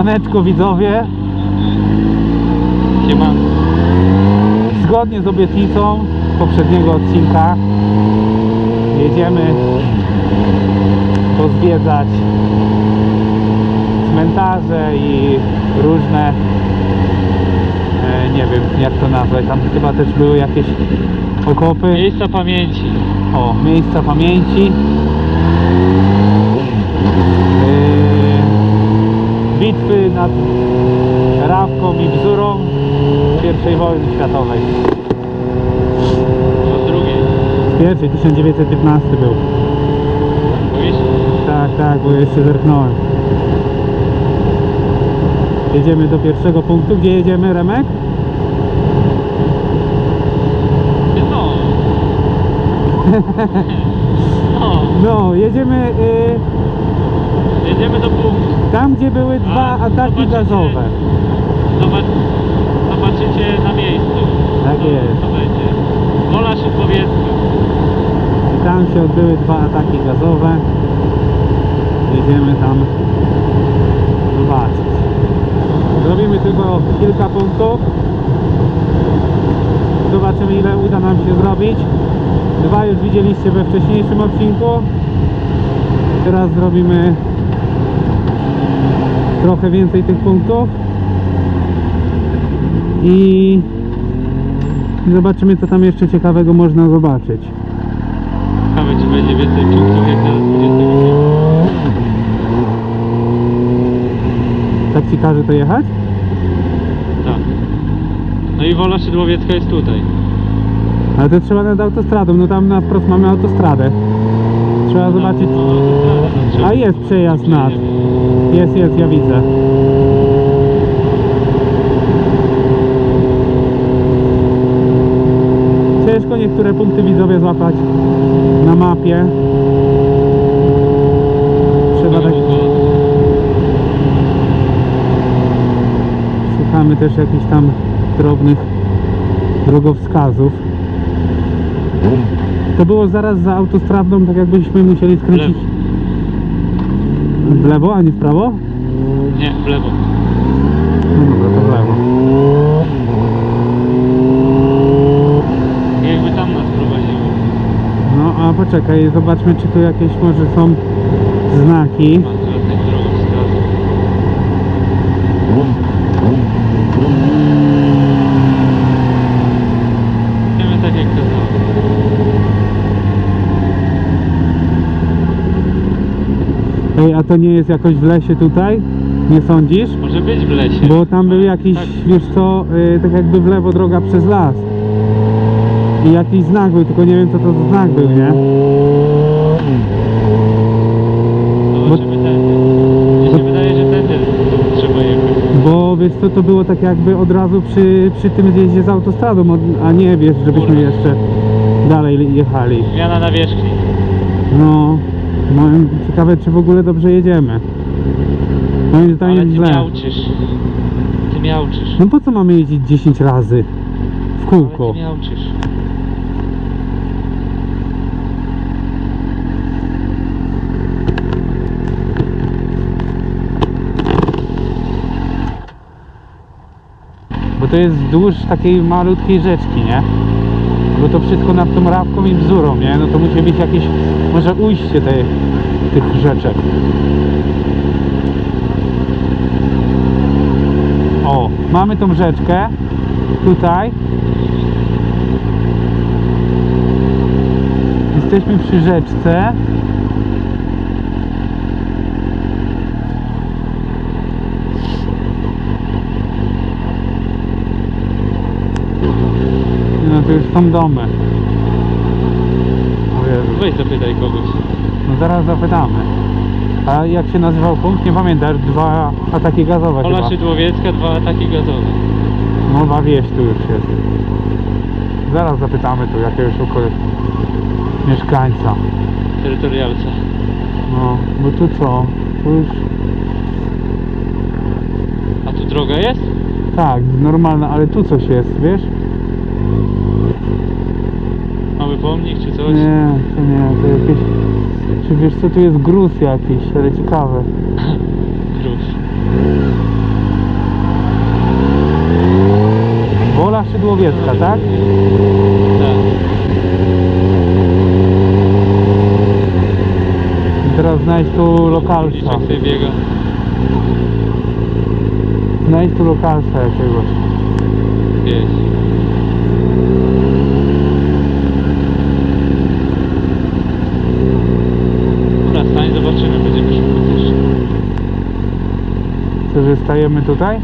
Siemaneczko widzowie, Siema. zgodnie z obietnicą z poprzedniego odcinka jedziemy pozwiedzać cmentarze i różne e, nie wiem jak to nazwać, tam chyba też były jakieś okopy, Miejsca pamięci. o, miejsca pamięci Yy, bitwy nad Rawką i Bzurą I wojny światowej. Do drugiej. Pierwszy, 1915 był. Mówisz? Tak, tak, bo jeszcze zerknąłem. Jedziemy do pierwszego punktu. Gdzie jedziemy, Remek? No. No. No, jedziemy y, Jedziemy do punktu. tam, gdzie były dwa A, ataki zobaczycie. gazowe. Zobacz, zobaczycie na miejscu. Tak co, jest. Co będzie. Wola Szydłowiecka. I tam się odbyły dwa ataki gazowe. Jedziemy tam zobaczyć. Zrobimy tylko kilka punktów. Zobaczymy ile uda nam się zrobić. Dwa już widzieliście we wcześniejszym odcinku. Teraz zrobimy trochę więcej tych punktów. I zobaczymy co tam jeszcze ciekawego można zobaczyć. Ciekawe, czy będzie więcej punktów jak na 20 Tak ci każe to jechać? Tak. No i Wola Szydłowiecka jest tutaj. Ale to trzeba nad autostradą, no tam na wprost mamy autostradę. Trzeba zobaczyć. No, no, to trzeba- A jest przejazd nad. Jest, jest, ja widzę. Ciężko niektóre punkty widzowie złapać na mapie. Trzeba tak. Szukamy też jakichś tam drobnych drogowskazów. To było zaraz za autostradą, tak jakbyśmy musieli skręcić lewo, a nie w prawo? Nie, w lewo. No dobra, to w lewo. Jakby tam nas prowadziło. No a poczekaj, zobaczmy czy tu jakieś może są znaki. Ma żadnych drogowskazów. Idziemy tak jak kazałem. Ej, a to nie jest jakoś w lesie tutaj? Nie sądzisz? Może być w lesie. Bo tam był jakiś, Tak, wiesz co, y, tak jakby w lewo droga przez las. I jakiś znak był, tylko nie wiem co to za znak był, nie? trzeba jechać. Bo wiesz co, to było tak jakby od razu przy, przy tym zjeździe z autostradą, a nie wiesz, żebyśmy jeszcze dalej jechali. Zmiana nawierzchni. No, no ciekawe czy w ogóle dobrze jedziemy. Moim Ale zdaniem ty źle. miałczysz. Ty miałczysz. No po co mamy jeździć 10 razy w Ale kółko? ty miałczysz. Bo to jest wzdłuż takiej malutkiej rzeczki, nie? Bo to wszystko nad tą rawką i bzurą, nie? No to musi być jakieś, może ujście tej, tych rzeczek. O, mamy tą rzeczkę tutaj. Jesteśmy przy rzeczce. No to już są domy. Jezu. Weź zapytaj kogoś. No zaraz zapytamy. A jak się nazywał punkt? Nie pamiętam. Dwa ataki gazowe Ola chyba. Szydłowiecka, dwa ataki gazowe. Nowa wieś tu już jest. Zaraz zapytamy tu jakiegoś okol... mieszkańca. Terytorialca. No, bo tu co? Tu już... A tu droga jest? Tak, normalna, ale tu coś jest, wiesz? czy coś? Nie, to nie, to jakieś... Czy wiesz co, tu jest gruz jakiś, ale ciekawe. gruz. Wola Szydłowiecka, tak? Tak. I teraz znajdź tu lokalca. Policzek sobie biega. Znajdź tu lokalca jakiegoś. Wieś. Co, że stajemy tutaj?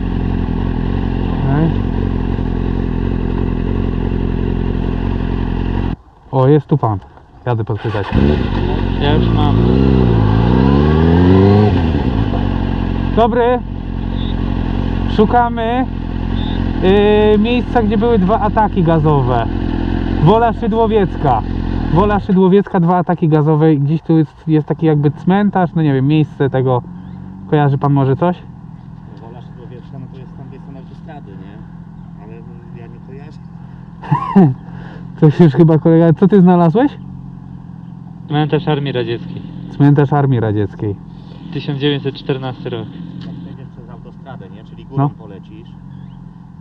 O, jest tu pan. Jadę podpytać. Ja już mam. Dobry. Szukamy yy, miejsca, gdzie były dwa ataki gazowe. Wola Szydłowiecka. Wola Szydłowiecka, dwa ataki gazowe. Gdzieś tu jest, jest taki jakby cmentarz, no nie wiem, miejsce tego. Kojarzy pan może coś? No, Wola Szydłowieczna, no to jest z tamtej strony autostrady, nie? Ale no, ja nie kojarzę. Coś już chyba kolega. Co ty znalazłeś? Cmentarz Armii Radzieckiej. Cmentarz Armii Radzieckiej. 1914 rok. Jak przejdziesz przez autostradę, nie? Czyli górą No. polecisz,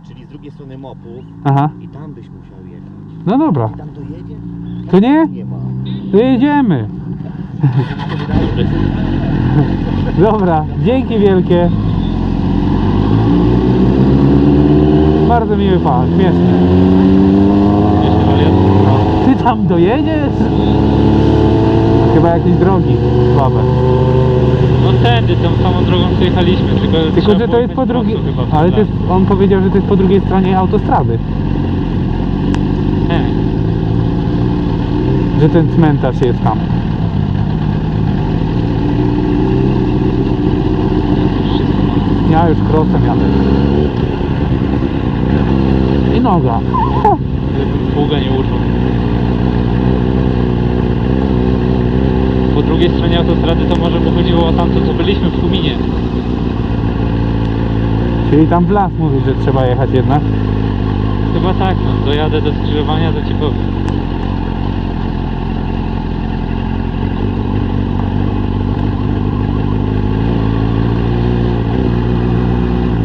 czyli z drugiej strony mopów Aha. i tam byś musiał jechać. No dobra. I tam dojedzie? To nie? Nie ma. To jedziemy. Dobra, dzięki wielkie. Bardzo miły pan, śmieszny. Tam dojedziesz? Chyba jakieś drogi słabe. No tędy, tą samą drogą co jechaliśmy, tylko Tylko, że to jest po drugiej... Ale to jest, on powiedział, że to jest po drugiej stronie autostrady. Nie. Że ten cmentarz jest tam. Ja już krosem jadę. I noga. Pługa nie użył. Po drugiej stronie autostrady to może mu chodziło o tamto, co byliśmy w Kuminie. Czyli tam w las mówi, że trzeba jechać jednak. Chyba tak, no. Dojadę do skrzyżowania, to ci powiem.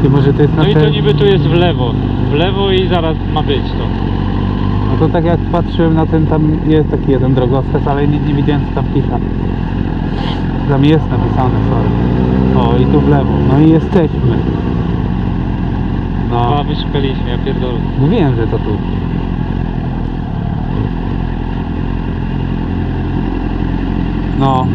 Ty może to jest na No i te... to niby tu jest w lewo. W lewo i zaraz ma być to. No to tak jak patrzyłem na ten, tam jest taki jeden drogowskaz, ale nie, nie widziałem co tam pisze. Tam jest napisane, sorry. O, i tu w lewo. No i jesteśmy. A No, wyszukaliśmy, ja pierdolę. mówiłem, że to tu. No.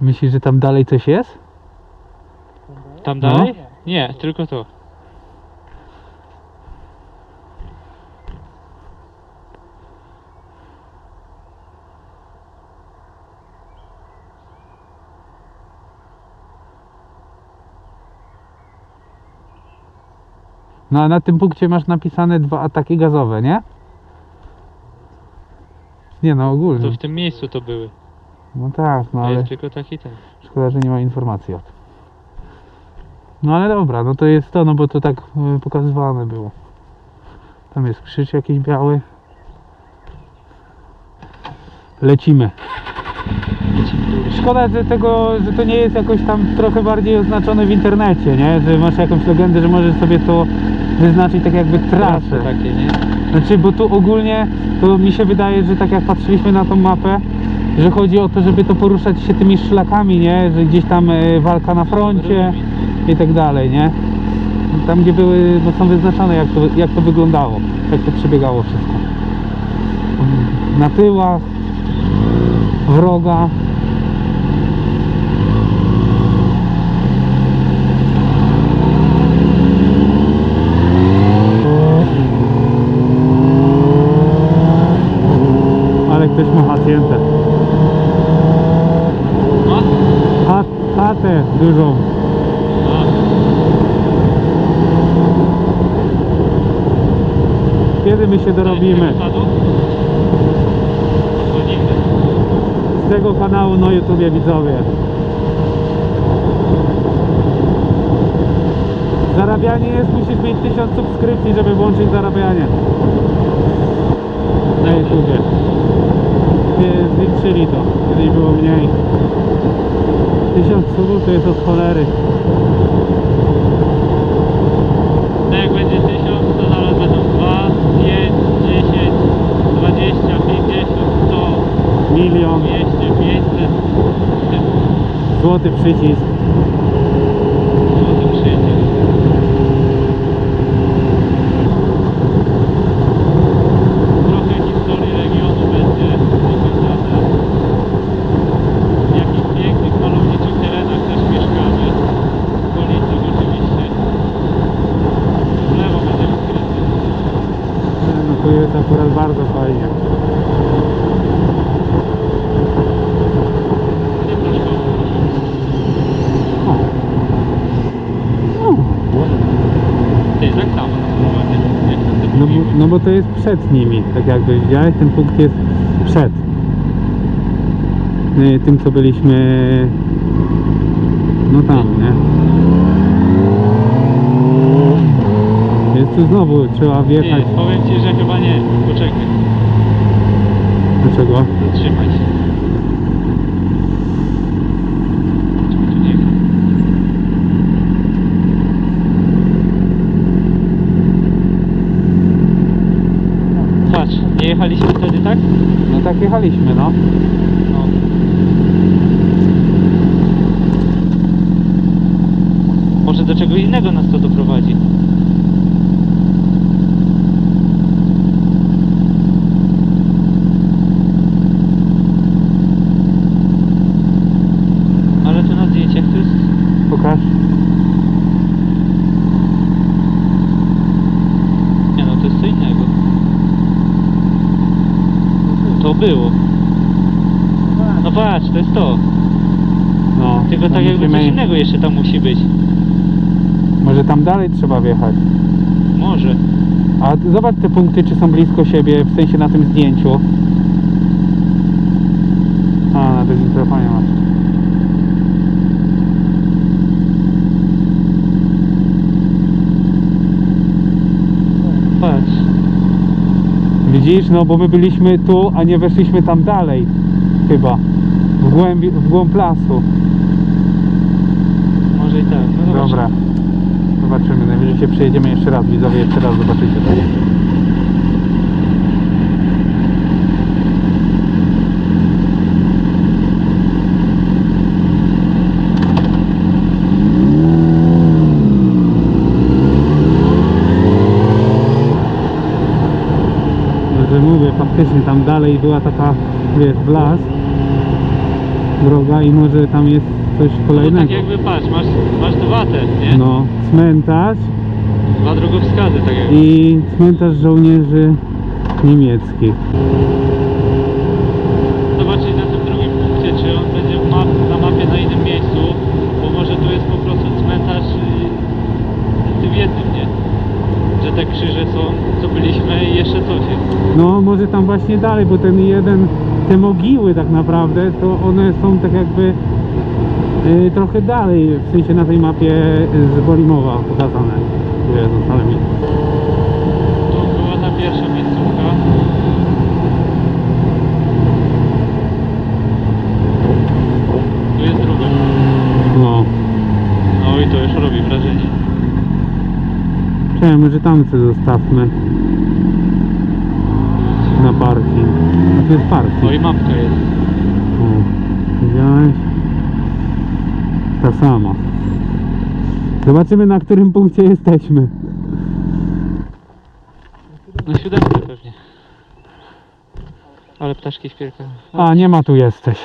Myślisz, że tam dalej coś jest? Tam No. dalej? Nie, tylko to. No a na tym punkcie masz napisane dwa ataki gazowe, nie? Nie no, To ogólnie. w tym miejscu to były. No tak, no A ale jest tylko taki ten. szkoda, że nie ma informacji o tym. No ale dobra, no to jest to, no bo to tak y, pokazywane było. Tam jest krzyż jakiś biały. Lecimy. Szkoda, że tego, że to nie jest jakoś tam trochę bardziej oznaczone w internecie, nie? Że masz jakąś legendę, że możesz sobie to wyznaczyć tak jakby trasę. takie, nie? Znaczy, bo tu ogólnie to mi się wydaje, że tak jak patrzyliśmy na tą mapę, że chodzi o to, żeby to poruszać się tymi szlakami, nie? Że gdzieś tam e, walka na froncie i tak dalej, nie? Tam gdzie były, no są wyznaczone jak to, jak to wyglądało, jak to przebiegało wszystko. Na tyłach, wroga. Ale ktoś ma hacjentę. Chat, chatę dużą. Kiedy my się dorobimy? Z tego kanału na YouTubie widzowie. Zarabianie jest, musisz mieć 1000 subskrypcji, żeby włączyć zarabianie. Na YouTubie. Zwiększyli to, kiedyś było mniej. Tysiąc subów to jest od cholery. No jak będzie 1000, to zaraz będą 2, 5, 10, 20, 50, 100, Milion. 200, 500. Złoty przycisk. Złoty przycisk. Trochę historii regionu będzie pokazane. W jakich pięknych, malowniczych terenach też mieszkamy. W okolicach oczywiście. W lewo będziemy skręcać. No tu jest akurat bardzo fajnie. No, bo, no bo to jest przed nimi, tak jakby widziałeś, ten punkt jest przed y, tym co byliśmy no tam, nie? Tu znowu trzeba wjechać. Nie, powiem ci, że chyba nie. Poczekaj, Dlaczego? zatrzymaj się. Tu niego. Patrz, nie jechaliśmy wtedy, tak? No tak jechaliśmy, no. No. Może do czego innego nas to doprowadzi. Ale to na zdjęciach to jest... Pokaż. Nie no, to jest co innego. To było. No patrz, to jest to. Tylko no tak jakby musimy- coś innego jeszcze tam musi być. Może tam dalej trzeba wjechać. Może. A ty zobacz te punkty, czy są blisko siebie, w sensie na tym zdjęciu. A, na telefonie masz. Patrz. Widzisz, no bo my byliśmy tu, a nie weszliśmy tam dalej. Chyba. W głębi, w głąb lasu. Może i tak. No zobacz. Dobra. Zobaczymy. Najwyżej się przejedziemy jeszcze raz. Widzowie, jeszcze raz zobaczycie to. No, mówię, faktycznie tam dalej była taka, wiesz, w las droga i może tam jest coś No tak kolejnego. jakby patrz, masz, masz dwa te, nie? No, cmentarz Dwa drogowskazy, tak jakby. i cmentarz żołnierzy niemieckich. Zobaczyć na tym drugim punkcie, czy on będzie w map, na mapie na innym miejscu, bo może tu jest po prostu cmentarz y, w tym jednym, nie? Że te krzyże są, co byliśmy i jeszcze coś jest. No, może tam właśnie dalej, bo ten jeden, te mogiły tak naprawdę, to one są tak jakby y, trochę dalej, w sensie na tej mapie z Bolimowa pokazane. Jezus, ale mi... Tu była ta pierwsza miejscówka. Tu jest druga. No, No i to już robi wrażenie. czekaj, może tam sobie zostawmy na parking. A tu jest parking. No i mapka jest. O, widziałeś? Ta sama. Zobaczymy na którym punkcie jesteśmy. Na siódemkę pewnie. Ale ptaszki śpiewają. A, nie ma tu jesteś.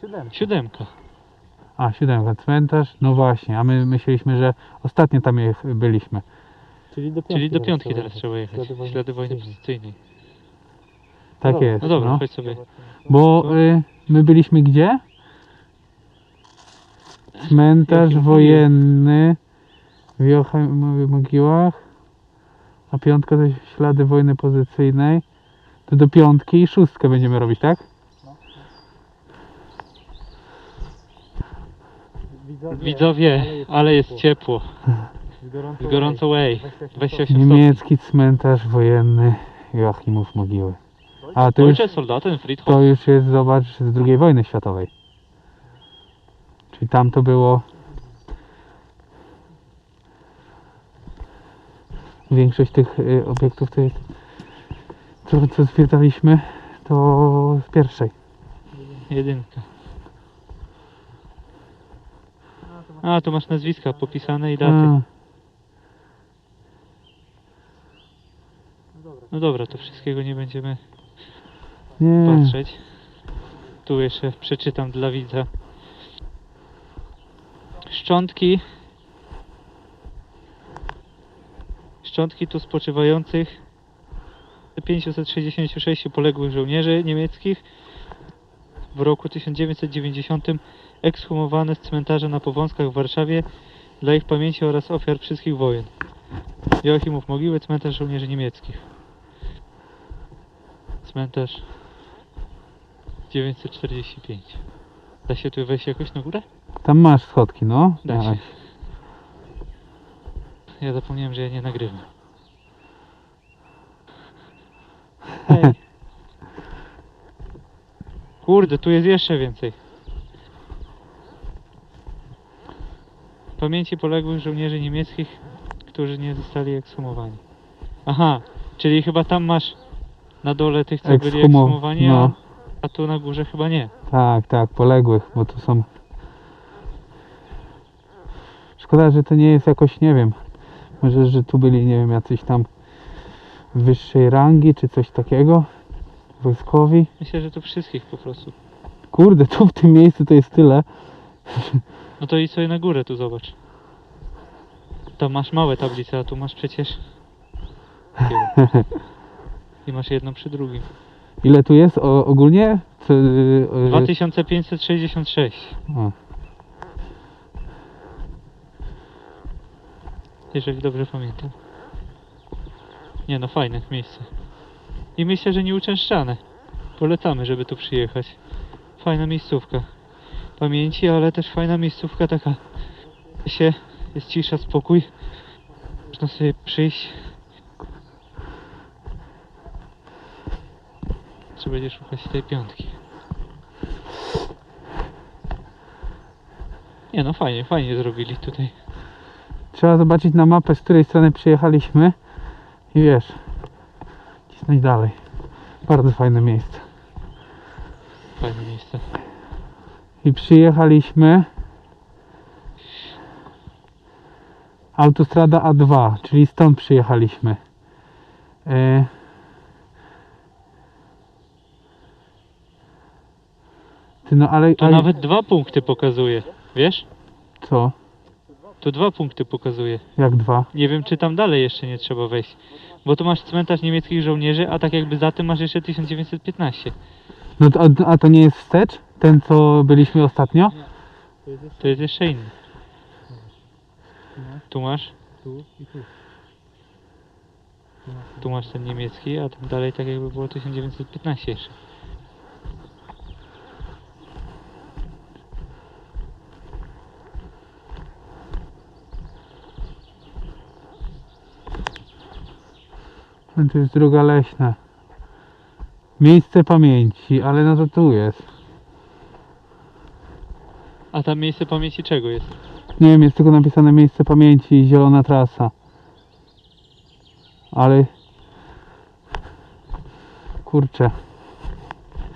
Siódemka. Siódemka. A, siódemka, cmentarz, no właśnie, a my myśleliśmy, że ostatnio tam je- byliśmy. Czyli do piątki, Czyli do piątki teraz trzeba jechać. Ślady wojny pozycyjnej. Tak dobra, jest, No dobra, no. chodź sobie. Bo y, my byliśmy gdzie? Cmentarz Jakim wojenny w Joachim- Mogiłach, a piątka to ślady wojny pozycyjnej. To do piątki i szóstkę będziemy robić, tak? Widzowie, ale jest ciepło. Gorąco way. 28 stopni. Niemiecki cmentarz wojenny Joachimów mogiły. A to już, Soldaten Friedhof. to już jest, zobacz, z II wojny światowej. Czyli tam to było... Większość tych y, obiektów to jest... Co, co zwiedzaliśmy, to z pierwszej. Jedynka. A, tu masz nazwiska popisane i daty. A, No dobra, to wszystkiego nie będziemy nie. patrzeć. Tu jeszcze przeczytam dla widza. Szczątki. Szczątki tu spoczywających 566 poległych żołnierzy niemieckich w roku 1990 ekshumowane z cmentarza na Powązkach w Warszawie dla ich pamięci oraz ofiar wszystkich wojen. Joachimów Mogiły, cmentarz żołnierzy niemieckich. Cmentarz 945. Da się tu wejść jakoś na górę? Tam masz schodki, no. Da się. Ja zapomniałem, że ja nie nagrywam. Hej. Kurde, tu jest jeszcze więcej. Pamięci poległych żołnierzy niemieckich, którzy nie zostali ekshumowani. Aha, czyli chyba tam masz na dole tych, co byli Ekshumo- ekshumowani, no. a tu na górze chyba nie. Tak, tak, poległych, bo tu są. Szkoda, że to nie jest jakoś, nie wiem. Może, że tu byli, nie wiem, jacyś tam wyższej rangi, czy coś takiego. Wojskowi. Myślę, że to wszystkich po prostu. Kurde, tu w tym miejscu to jest tyle. No to idź sobie na górę tu zobacz. Tam masz małe tablice, a tu masz przecież... I masz jedno przy drugim. Ile tu jest o, ogólnie? Y, y, 2566. o, Jeżeli dobrze pamiętam. Nie no, fajne miejsce. I myślę, że nieuczęszczane. Polecamy, żeby tu przyjechać. Fajna miejscówka. Pamięci, ale też fajna miejscówka taka. się, jest cisza, spokój. Można sobie przyjść. Czy będzie szukać tej piątki? Nie no, fajnie, fajnie zrobili tutaj. Trzeba zobaczyć na mapę, z której strony przyjechaliśmy. I wiesz, cisnąć dalej. Bardzo fajne miejsce. Fajne miejsce. I przyjechaliśmy autostrada A2, czyli stąd przyjechaliśmy. E... Ty no ale, To ale nawet dwa punkty pokazuje. Wiesz? co? Tu dwa punkty pokazuje. Jak dwa? Nie wiem, czy tam dalej jeszcze nie trzeba wejść. Bo tu masz cmentarz niemieckich żołnierzy, a tak jakby za tym masz jeszcze 1915. No to, a to nie jest wstecz? Ten co byliśmy ostatnio? To jest jeszcze inny. Tu masz, Tu i tu. tu masz ten niemiecki, a tam dalej tak jakby było 1915 jeszcze. No to jest druga leśna. Miejsce pamięci, ale no to tu jest. A tam miejsce pamięci czego jest? Nie wiem, jest tylko napisane miejsce pamięci i zielona trasa. Ale... Kurczę.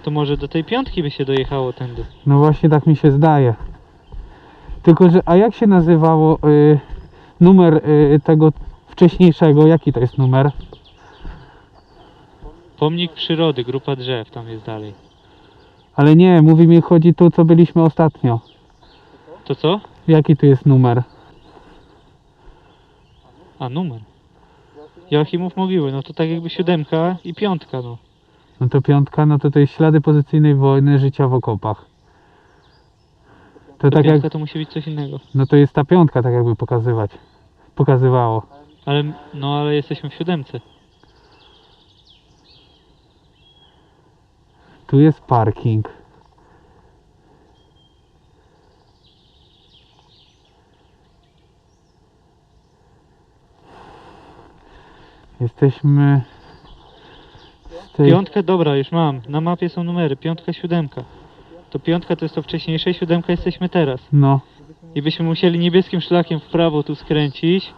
To może do tej piątki by się dojechało tędy. No właśnie tak mi się zdaje. Tylko, że a jak się nazywało y, numer y, tego wcześniejszego? Jaki to jest numer? Pomnik przyrody, grupa drzew tam jest dalej. Ale nie, mówi mi chodzi tu, co byliśmy ostatnio. To co? Jaki tu jest numer? A numer. Joachimów Mogiły, no to tak jakby siódemka i piątka, no. No to piątka, no to to jest ślady pozycyjnej wojny, życia w okopach. To To tak jak, piątka to musi być coś innego. no to jest ta piątka tak jakby pokazywać. Pokazywało. Ale, no ale jesteśmy w siódemce. Tu jest parking. Jesteśmy Tej- Piątkę, dobra, już mam. Na mapie są numery. Piątka, siódemka. To piątka to jest to wcześniejsze, siódemka jesteśmy teraz. No. I byśmy musieli niebieskim szlakiem w prawo tu skręcić.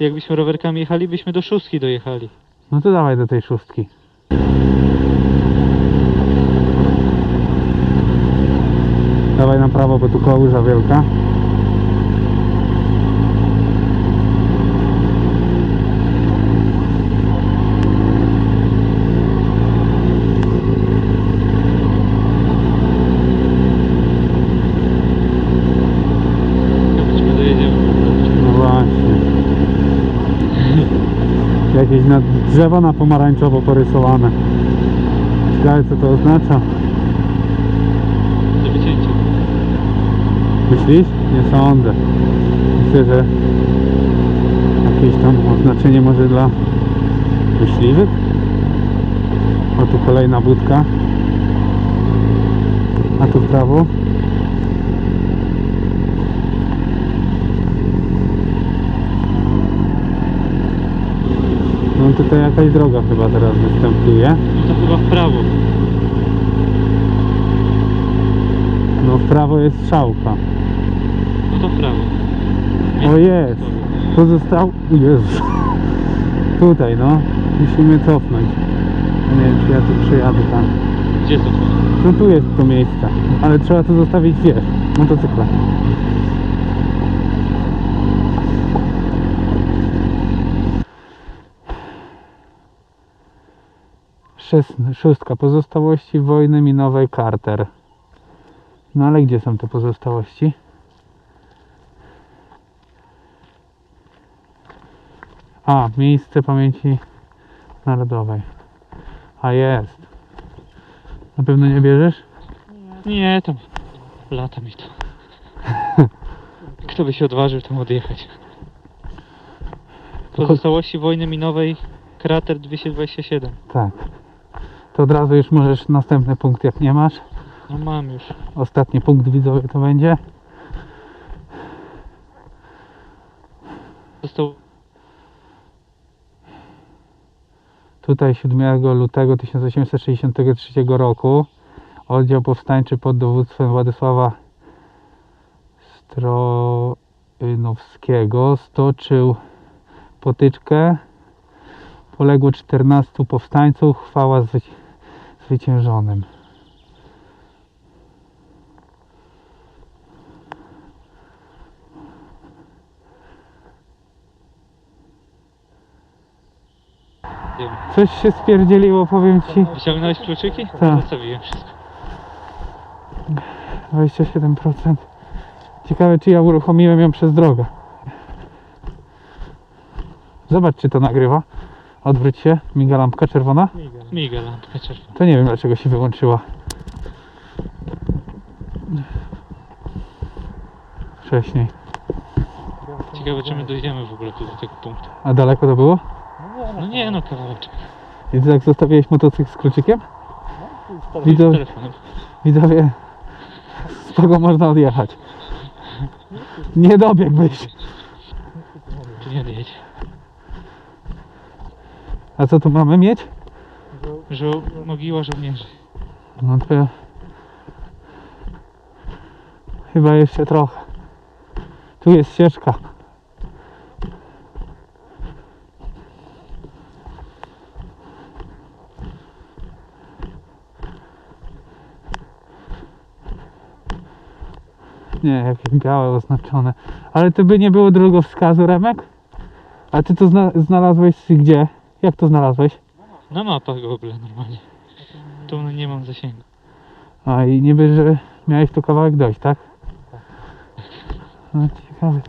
Jakbyśmy rowerkami jechali, byśmy do szóstki dojechali. No to dawaj do tej szóstki. Dawaj na prawo, bo tu kałuża wielka. No właśnie. Jakieś na drzewa na pomarańczowo porysowane. Ciekawe co to oznacza. Do wycięcia. Myślisz? Nie sądzę. Myślę, że jakieś tam oznaczenie może dla myśliwych. O tu kolejna budka. A tu w prawo. No tutaj jakaś droga chyba teraz występuje. No to chyba w prawo. No w prawo jest strzałka. No to w prawo. O jest! Pozostał... Jezus. Tutaj no. Musimy cofnąć. Nie wiem czy ja tu przyjadę tam. Gdzie to? No tu jest to miejsce. Ale trzeba tu zostawić wiesz. Motocykla. Szóstka. Pozostałości wojny minowej Carter. No ale gdzie są te pozostałości? A, miejsce pamięci narodowej. A jest. Na pewno nie bierzesz? Nie, tam lata mi to. Kto by się odważył tam odjechać? Pozostałości wojny minowej krater 227. Tak. To od razu już możesz następny punkt jak nie masz. No mam już. Ostatni punkt widzowie to będzie. Został Tutaj 7 lutego 1863 roku oddział powstańczy pod dowództwem Władysława Strojnowskiego stoczył potyczkę. Poległo 14 powstańców, chwała zwyci- zwyciężonym. Coś się spierdzieliło, powiem Ci. Wyciągnąłeś kluczyki? Tak. Zostawiłem wszystko. 27%. Ciekawe, czy ja uruchomiłem ją przez drogę. Zobacz, czy to nagrywa. Odwróć się, miga lampka czerwona. Miga lampka czerwona. To nie wiem, dlaczego się wyłączyła. Wcześniej. Ciekawe czy my dojdziemy w ogóle tu do tego punktu. A daleko to było? No nie no kawałeczek. I ty tak zostawiłeś motocykl z kluczykiem? Z Widzę, telefonem. widzowie, z kogo można odjechać? Nie dobiegłbyś. Tu nie odjedzie. A co tu mamy mieć? Żo mogiła żołnierzy. No to ja... Chyba jeszcze trochę. Tu jest ścieżka. Nie, jakieś białe oznaczone. Ale to by nie było drogowskazu, Remek? A ty to zna znalazłeś gdzie? Jak to znalazłeś? Na mapach Google normalnie. Tu nie mam zasięgu. A i niby, że miałeś tu kawałek dojść, tak? No ciekawe.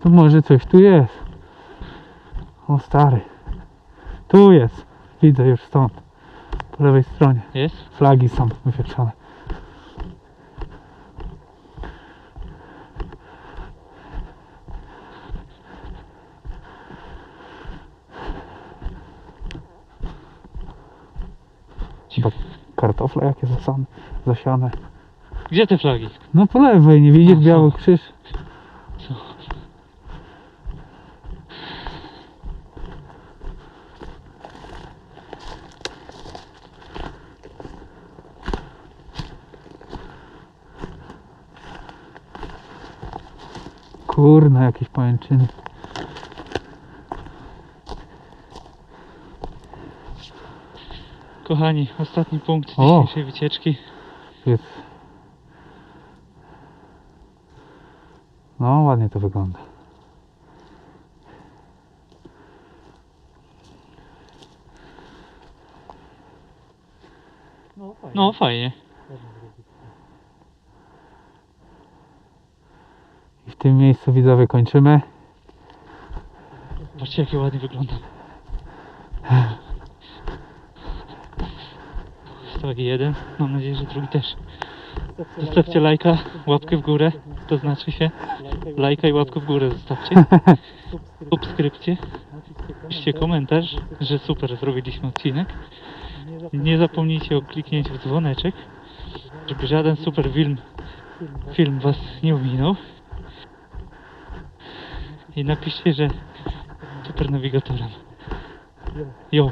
Tu może coś tu jest. O stary. Tu jest. Widzę już stąd. Po lewej stronie. Jest? Flagi są wywieszone. kartofle jakie zasane, zasiane. Gdzie te flagi? No po lewej, nie widzisz no, biały krzyż? Co? Kurna, jakieś pajęczyny. Kochani, ostatni punkt O. dzisiejszej wycieczki. Jest. No, ładnie to wygląda. No fajnie. No fajnie. I w tym miejscu widzowie kończymy. Patrzcie jakie ładnie wygląda. Stawek jeden. Mam nadzieję, że drugi też. Zostawcie lajka, łapkę w górę. To znaczy się lajka i łapkę w górę zostawcie. Subskrypcję. Piszcie komentarz, że super zrobiliśmy odcinek. Nie zapomnijcie o kliknięciu w dzwoneczek, żeby żaden super film, film was nie ominął. I napiszcie, że super nawigatorem. Jo.